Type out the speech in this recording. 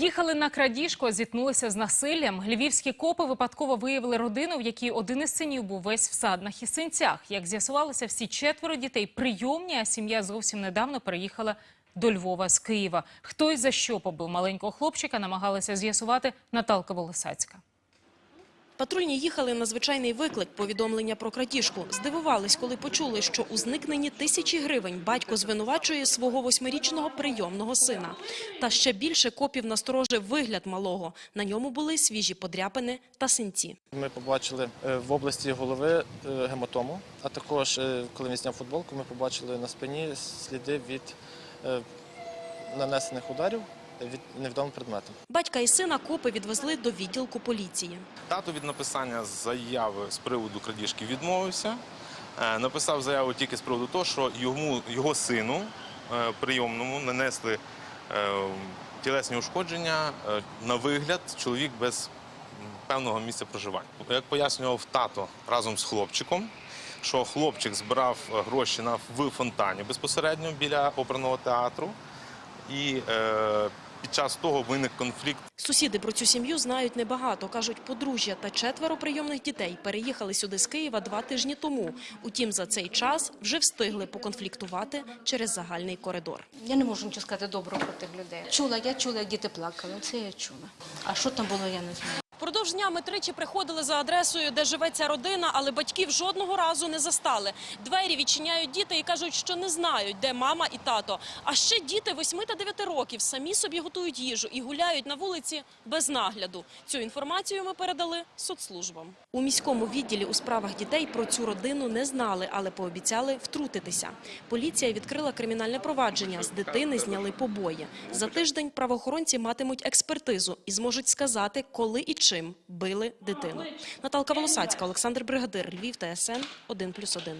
Їхали на крадіжку, зіткнулися з насиллям. Львівські копи випадково виявили родину, в якій один із синів був весь в саднах і синцях. Як з'ясувалося, всі четверо дітей прийомні, а сім'я зовсім недавно переїхала до Львова з Києва. Хто і за що побив маленького хлопчика, намагалася з'ясувати Наталка Волосацька. Патрульні їхали на звичайний виклик повідомлення про крадіжку. Здивувались, коли почули, що у зникненні тисячі гривень батько звинувачує свого восьмирічного прийомного сина. Та ще більше копів насторожив вигляд малого. На ньому були свіжі подряпини та синці. Ми побачили е, в області голови е, гематому, а також, е, коли він зняв футболку, ми побачили на спині сліди від нанесених ударів від невідомим предметом. Батька і сина копи відвезли до відділку поліції. Тато від написання заяви з приводу крадіжки відмовився. Е, Написав заяву тільки з приводу того, що йому, його сину е, прийомному нанесли е, тілесні ушкодження на вигляд чоловік без певного місця проживання. Як пояснював тато разом з хлопчиком, що хлопчик збирав гроші на в фонтані безпосередньо біля оперного театру, і е, під час того виник конфлікт Сусіди про цю сім'ю знають небагато. Кажуть, подружжя та четверо прийомних дітей переїхали сюди з Києва два тижні тому. Утім, за цей час вже встигли поконфліктувати через загальний коридор. Я не можу нічого сказати доброго про тих людей. Чула, я чула, як діти плакали. Це я чула. А що там було, я не знаю. Впродовж дня ми тричі приходили за адресою, де живе ця родина, але батьків жодного разу не застали. Двері відчиняють діти і кажуть, що не знають, де мама і тато. А ще діти 8 та 9 років самі собі готують їжу і гуляють на вулиці без нагляду. Цю інформацію ми передали соцслужбам. У міському відділі у справах дітей про цю родину не знали, але пообіцяли втрутитися. Поліція відкрила кримінальне провадження. З дитини зняли побої. За тиждень правоохоронці матимуть експертизу і зможуть сказати, коли і чим били дитину. Наталка Волосацька, Олександр Бригадир, Львів, ТСН 1+,1.